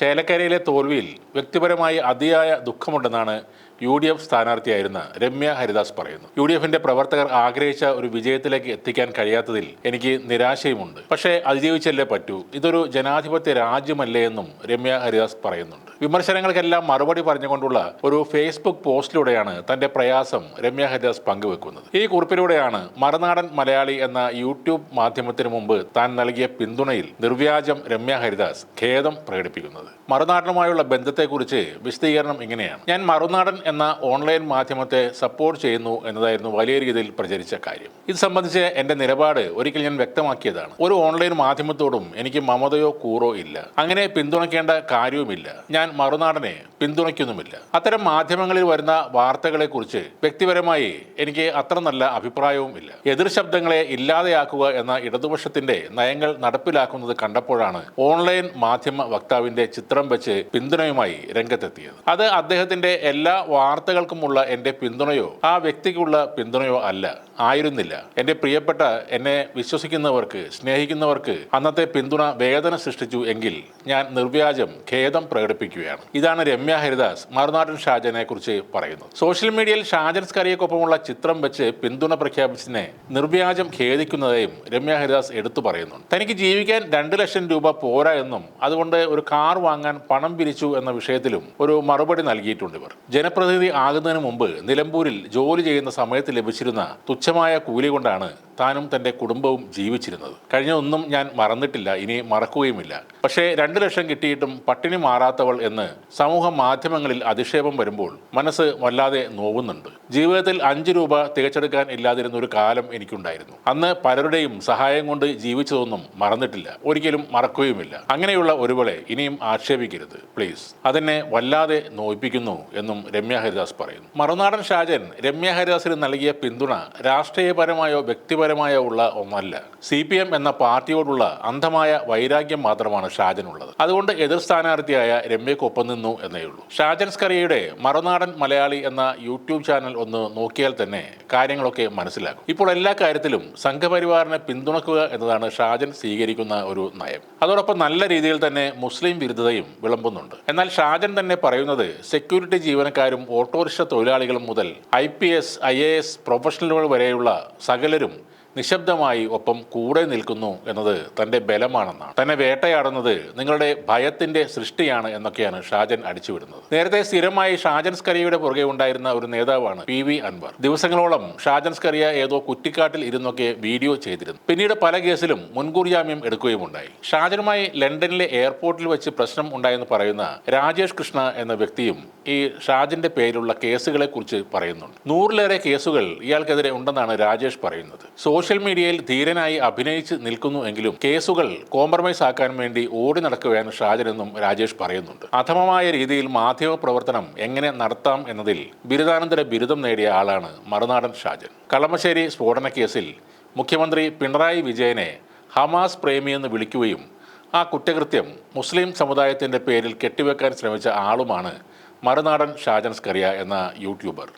ചേലക്കരയിലെ തോൽവിയിൽ വ്യക്തിപരമായി അതിയായ ദുഃഖമുണ്ടെന്നാണ് യു ഡി എഫ് സ്ഥാനാർത്ഥിയായിരുന്ന രമ്യ ഹരിദാസ് പറയുന്നു യു ഡി എഫിന്റെ പ്രവർത്തകർ ആഗ്രഹിച്ച ഒരു വിജയത്തിലേക്ക് എത്തിക്കാൻ കഴിയാത്തതിൽ എനിക്ക് നിരാശയുമുണ്ട്. പക്ഷേ അതിജീവിച്ചല്ലേ പറ്റൂ. ഇതൊരു ജനാധിപത്യ രാജ്യമല്ലേ എന്നും രമ്യ ഹരിദാസ് പറയുന്നുണ്ട്. വിമർശനങ്ങൾക്കെല്ലാം മറുപടി പറഞ്ഞുകൊണ്ടുള്ള ഒരു ഫേസ്ബുക്ക് പോസ്റ്റിലൂടെയാണ് തന്റെ പ്രയാസം രമ്യ ഹരിദാസ് പങ്കുവെക്കുന്നത്. ഈ കുറിപ്പിലൂടെയാണ് മറുനാടൻ മലയാളി എന്ന യൂട്യൂബ് മാധ്യമത്തിന് മുമ്പ് താൻ നൽകിയ പിന്തുണയിൽ നിർവ്യാജം രമ്യ ഹരിദാസ് ഖേദം പ്രകടിപ്പിക്കുന്നത്. മറുനാടനുമായുള്ള ബന്ധത്തെക്കുറിച്ച് വിശദീകരണം ഇങ്ങനെയാണ്. ഞാൻ മറുനാടൻ എന്ന ഓൺലൈൻ മാധ്യമത്തെ സപ്പോർട്ട് ചെയ്യുന്നു എന്നതായിരുന്നു വലിയ രീതിയിൽ പ്രചരിച്ച കാര്യം. ഇത് സംബന്ധിച്ച് എന്റെ നിലപാട് ഒരിക്കൽ ഞാൻ വ്യക്തമാക്കിയതാണ്. ഒരു ഓൺലൈൻ മാധ്യമത്തോടും എനിക്ക് മമതയോ കൂറോ ഇല്ല. അങ്ങനെ പിന്തുണയ്ക്കേണ്ട കാര്യവുമില്ല. ഞാൻ മറുനാടനെ പിന്തുണയ്ക്കുന്നുമില്ല. അത്തരം മാധ്യമങ്ങളിൽ വരുന്ന വാർത്തകളെക്കുറിച്ച് വ്യക്തിപരമായി എനിക്ക് അത്ര നല്ല അഭിപ്രായവുമില്ല എതിർ ശബ്ദങ്ങളെ ഇല്ലാതെയാക്കുക എന്ന ഇടതുപക്ഷത്തിന്റെ നയങ്ങൾ നടപ്പിലാക്കുന്നത് കണ്ടപ്പോഴാണ് ഓൺലൈൻ മാധ്യമ വക്താവിന്റെ ചിത്രം വെച്ച് പിന്തുണയുമായി രംഗത്തെത്തിയത്. അത് അദ്ദേഹത്തിന്റെ എല്ലാ വാർത്തകൾക്കുമുള്ള എന്റെ പിന്തുണയോ ആ വ്യക്തിക്കുള്ള പിന്തുണയോ അല്ല ആയിരുന്നില്ല. എന്റെ പ്രിയപ്പെട്ട എന്നെ വിശ്വസിക്കുന്നവർക്ക് സ്നേഹിക്കുന്നവർക്ക് അന്നത്തെ പിന്തുണ വേദന സൃഷ്ടിച്ചു എങ്കിൽ ഞാൻ നിർവ്യാജം ഖേദം പ്രകടിപ്പിക്കുകയാണ് ഇതാണ് രമ്യ ഹരിദാസ് മറുനാടൻ ഷാജനെ കുറിച്ച് പറയുന്നത്. സോഷ്യൽ മീഡിയയിൽ ഷാജൻ സ്കറിയക്കൊപ്പമുള്ള ചിത്രം വെച്ച് പിന്തുണ പ്രഖ്യാപിച്ചതിനെ നിർവ്യാജം ഖേദിക്കുന്നതായും രമ്യ ഹരിദാസ് എടുത്തു പറയുന്നുണ്ട്. തനിക്ക് ജീവിക്കാൻ രണ്ട് ലക്ഷം രൂപ പോരാ എന്നും അതുകൊണ്ട് ഒരു കാർ വാങ്ങാൻ പണം പിരിച്ചു എന്ന വിഷയത്തിലും ഒരു മറുപടി നൽകിയിട്ടുണ്ട് ഇവർ. ജനപ്രതിനിധി ആകുന്നതിന് മുമ്പ് നിലമ്പൂരിൽ ജോലി ചെയ്യുന്ന സമയത്ത് ലഭിച്ചിരുന്ന തുച്ഛമായ കൂലി കൊണ്ടാണ് താനും തന്റെ കുടുംബവും ജീവിച്ചിരുന്നത്. കഴിഞ്ഞ ഒന്നും ഞാൻ മറന്നിട്ടില്ല ഇനി മറക്കുകയുമില്ല. പക്ഷേ രണ്ട് ലക്ഷം കിട്ടിയിട്ടും പട്ടിണി മാറാത്തവൾ എന്ന് സമൂഹ മാധ്യമങ്ങളിൽ അധിക്ഷേപം വരുമ്പോൾ മനസ്സ് വല്ലാതെ നോവുന്നുണ്ട്. ജീവിതത്തിൽ അഞ്ച് രൂപ തികച്ചെടുക്കാൻ ഇല്ലാതിരുന്ന ഒരു കാലം എനിക്കുണ്ടായിരുന്നു. അന്ന് പലരുടെയും സഹായം കൊണ്ട് ജീവിച്ചതൊന്നും മറന്നിട്ടില്ല. ഒരിക്കലും മറക്കുകയുമില്ല. അങ്ങനെയുള്ള ഒരുവളെ ഇനിയും ആക്ഷേപിക്കരുത്. പ്ലീസ്. അതെന്നെ വല്ലാതെ നോയിപ്പിക്കുന്നു എന്നും രമ്യ ഹരിദാസ് പറയുന്നു. മറുനാടൻ ഷാജൻ രമ്യ ഹരിദാസിന് നൽകിയ പിന്തുണ രാഷ്ട്രീയപരമായോ വ്യക്തിപരമായോ ഉള്ള ഒന്നല്ല. സി പി എം എന്ന പാർട്ടിയോടുള്ള അന്ധമായ വൈരാഗ്യം മാത്രമാണ് ഷാജനുള്ളത്. അതുകൊണ്ട് എതിർ സ്ഥാനാർത്ഥിയായ രമ്യക്കൊപ്പം നിന്നു എന്നേ ഉള്ളൂ. ഷാജൻ സ്കറിയയുടെ മറുനാടൻ മലയാളി എന്ന യൂട്യൂബ് ചാനൽ ഒന്ന് നോക്കിയാൽ തന്നെ കാര്യങ്ങളൊക്കെ മനസ്സിലാക്കും ഇപ്പോൾ എല്ലാ കാര്യത്തിലും സംഘപരിവാറിനെ പിന്തുണക്കുക എന്നതാണ് ഷാജൻ സ്വീകരിക്കുന്ന ഒരു നയം. അതോടൊപ്പം നല്ല രീതിയിൽ തന്നെ മുസ്ലിം വിരുദ്ധതയും വിളമ്പുന്നുണ്ട്. എന്നാൽ ഷാജൻ തന്നെ പറയുന്നത് സെക്യൂരിറ്റി ജീവനക്കാരും ഓട്ടോറിക്ഷ തൊഴിലാളികളും മുതൽ I P S I A S പ്രൊഫഷണലുകൾ വരെയുള്ള സകലരും നിശബ്ദമായി ഒപ്പം കൂടെ നിൽക്കുന്നു എന്നത് തന്റെ ബലമാണെന്നാണ്. തന്നെ വേട്ടയാടുന്നത് നിങ്ങളുടെ ഭയത്തിന്റെ സൃഷ്ടിയാണ് എന്നൊക്കെയാണ് ഷാജൻ അടിച്ചുവിടുന്നത്. നേരത്തെ സ്ഥിരമായി ഷാജൻ സ്കറിയയുടെ പുറകെ ഉണ്ടായിരുന്ന ഒരു നേതാവാണ് പി വി അൻവർ. ദിവസങ്ങളോളം ഷാജൻ സ്കറിയ ഏതോ കുറ്റിക്കാട്ടിൽ ഇരുന്നൊക്കെ വീഡിയോ ചെയ്തിരുന്നു. പിന്നീട് പല കേസിലും മുൻകൂർ ജാമ്യം എടുക്കുകയുമുണ്ടായി. ഷാജനുമായി ലണ്ടനിലെ എയർപോർട്ടിൽ വെച്ച് പ്രശ്നം ഉണ്ടായെന്ന് പറയുന്ന രാജേഷ് കൃഷ്ണ എന്ന വ്യക്തിയും ഈ ഷാജിന്റെ പേരിലുള്ള കേസുകളെ കുറിച്ച് പറയുന്നുണ്ട്. നൂറിലേറെ കേസുകൾ ഇയാൾക്കെതിരെ ഉണ്ടെന്നാണ് രാജേഷ് പറയുന്നത്. സോഷ്യൽ മീഡിയയിൽ ധീരനായി അഭിനയിച്ച് നിൽക്കുന്നു എങ്കിലും കേസുകൾ കോംപ്രമൈസ് ആക്കാൻ വേണ്ടി ഓടി നടക്കുകയാണ് ഷാജനെന്നും രാജേഷ് പറയുന്നുണ്ട്. അധമമായ രീതിയിൽ മാധ്യമ പ്രവർത്തനം എങ്ങനെ നടത്താം എന്നതിൽ ബിരുദാനന്തര ബിരുദം നേടിയ ആളാണ് മറുനാടൻ ഷാജൻ. കളമശ്ശേരി സ്ഫോടന കേസിൽ മുഖ്യമന്ത്രി പിണറായി വിജയനെ ഹമാസ് പ്രേമിയെന്ന് വിളിക്കുകയും ആ കുറ്റകൃത്യം മുസ്ലിം സമുദായത്തിന്റെ പേരിൽ കെട്ടിവെക്കാൻ ശ്രമിച്ച ആളുമാണ് മറുനാടൻ ഷാജൻ സ്കറിയ എന്ന യൂട്യൂബർ.